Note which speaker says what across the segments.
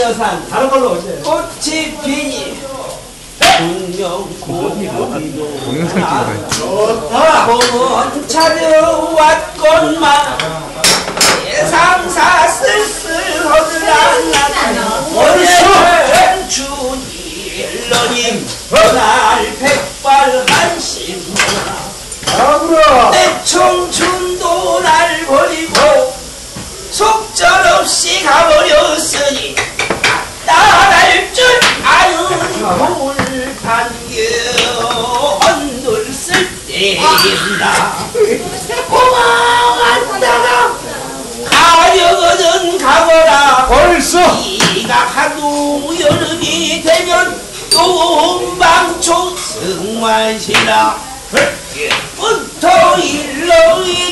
Speaker 1: 여산.
Speaker 2: 다른 걸로 오세요.
Speaker 1: 꽃이 피니. 분명 고기도
Speaker 3: 동영상
Speaker 2: 좋다.
Speaker 1: 봄은 찾아왔건만. 예상사 쓸쓸하더라 오늘은 주일러님 그날 백발 한심하나.
Speaker 2: 아무라.
Speaker 1: 내 청춘도 날 버리고 속절없이 가버렸으니 따라할 줄 아는 몸을 반겨 언들쓸 때인다 고마웠다가 가려거든 가거라.
Speaker 2: 벌써.
Speaker 1: 이가 하도 여름이 되면 똥방초 승만시라 부터 일러 있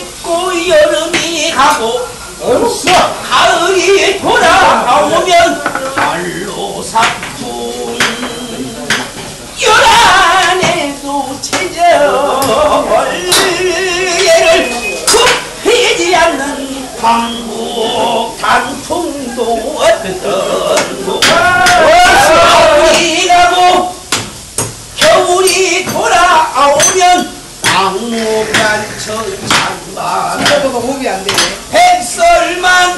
Speaker 1: 않는 황국한 풍도 어떤 겨울이 가고 겨울이 돌아오면
Speaker 4: 안 되네.
Speaker 1: 백설만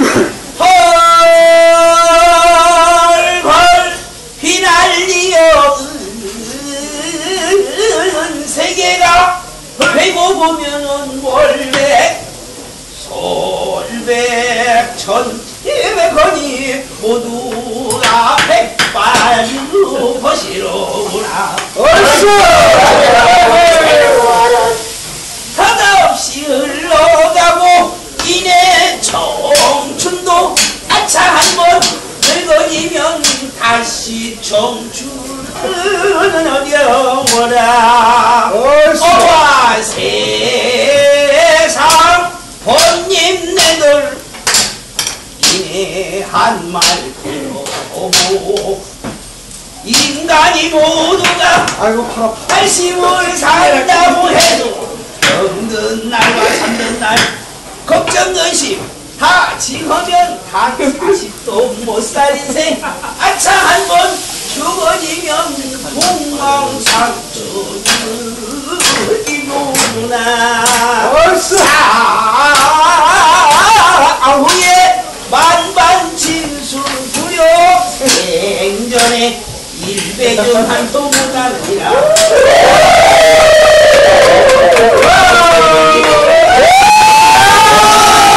Speaker 1: 백발로 것이로구나. 하나없이 흘러가고 이내 청춘도 아차 한번 늙어지면 다시 청춘은 어려워라. 어와 세상 본님네들 이내 한말 들어보고 인간이 모두가
Speaker 2: 아이고 팔아
Speaker 1: 80을 살다고 해도 없는 날과 참는 날 걱정 근심. 다 징하면 다 40도 못 살 인생. 아차 한 번 죽어지면 공망상주이구나
Speaker 2: 벌써
Speaker 1: 아, 아후에 만반진수 두려 생전에 Ve Gökhan Tomurlar.